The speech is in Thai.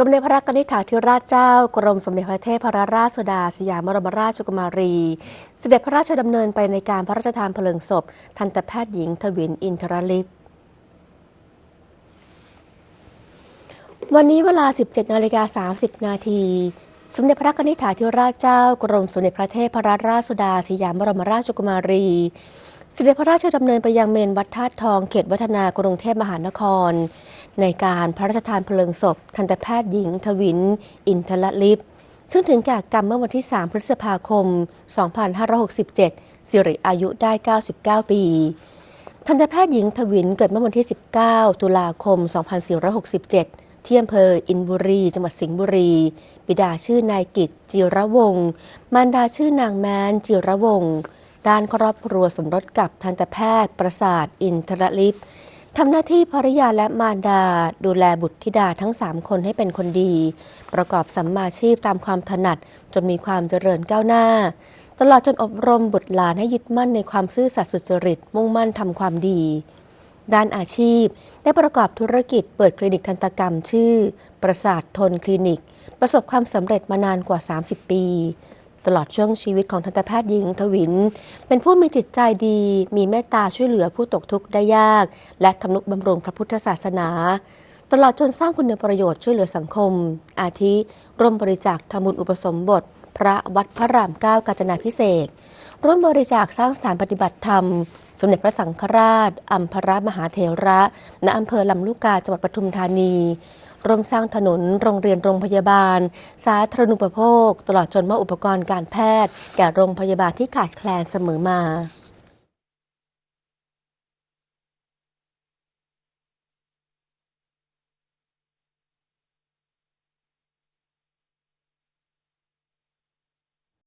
สมเด็จพระกนิษฐาธิราชเจ้า กรมสมเด็จพระเทพรัตนราชสุดาสยามบรมราชกุมารี เสด็จพระราชดำเนินไปในการพระราชทานเพลิงศพ ทันตแพทย์หญิงทวินอินทรลิปวันนี้เวลา 17นาฬิกา30 นาที สมเด็จพระกนิษฐาธิราชเจ้า กรมสมเด็จพระเทพรัตนราชสุดาสยามบรมราชกุมารีเสด็จพระราชดำเนินไปยังเมนวัดธาตุทองเขตวัฒนากรุงเทพมหานคร ในการพระราชทานเพลิงศพ ทันตแพทย์หญิง ทวิน อินทรลิปซึ่งถึงแก่กรรมเมื่อวันที่ 3 พฤษภาคม 2567 สิริอายุได้ 99 ปี ทันตแพทย์หญิงทวินเกิดเมื่อวันที่ 19 ตุลาคม 2467 ที่อำเภออินบุรี จังหวัดสิงห์บุรี บิดาชื่อนายกิจจิระวงศ์มารดาชื่อนางแมนจิระวงศ์ด้านครอบครัวสมรสกับทันตแพทย์ประสาทอินทรลิป ทำหน้าที่ภริยาและมารดา ดูแลบุตรธิดาทั้ง 3 คนให้เป็นคนดี ประกอบสัมมาชีพตามความถนัด จนมีความเจริญก้าวหน้า ตลอดจนอบรมบุตรหลานให้ยึดมั่นในความซื่อสัตย์สุจริตมุ่งมั่นทำความดี ด้านอาชีพ ได้ประกอบธุรกิจเปิดคลินิกทันตกรรมชื่อ ประสาททนคลินิก ประสบความสำเร็จมานานกว่า 30 ปี ตลอดช่วงชีวิตของทันตแพทย์หญิงทวิน เป็นผู้มีจิตใจดี มีเมตตาช่วยเหลือผู้ตกทุกข์ได้ยาก และทำนุบำรุงพระพุทธศาสนา ตลอดจนสร้างคุณประโยชน์ช่วยเหลือสังคม อาทิร่วมบริจาคทำบุญอุปสมบท พระวัดพระรามเก้ากาญจนาพิเศษร่วมบริจาคสร้างสถานปฏิบัติธรรม สมเด็จพระสังฆราชอัมพรมหาเถระ ณอำเภอลำลูกกาจังหวัดปทุมธานี ร่วมสร้างถนน โรงเรียนโรงพยาบาล สาธารณูปโภค ตลอดจนมอบอุปกรณ์การแพทย์ แก่โรงพยาบาลที่ขาดแคลนเสมอมา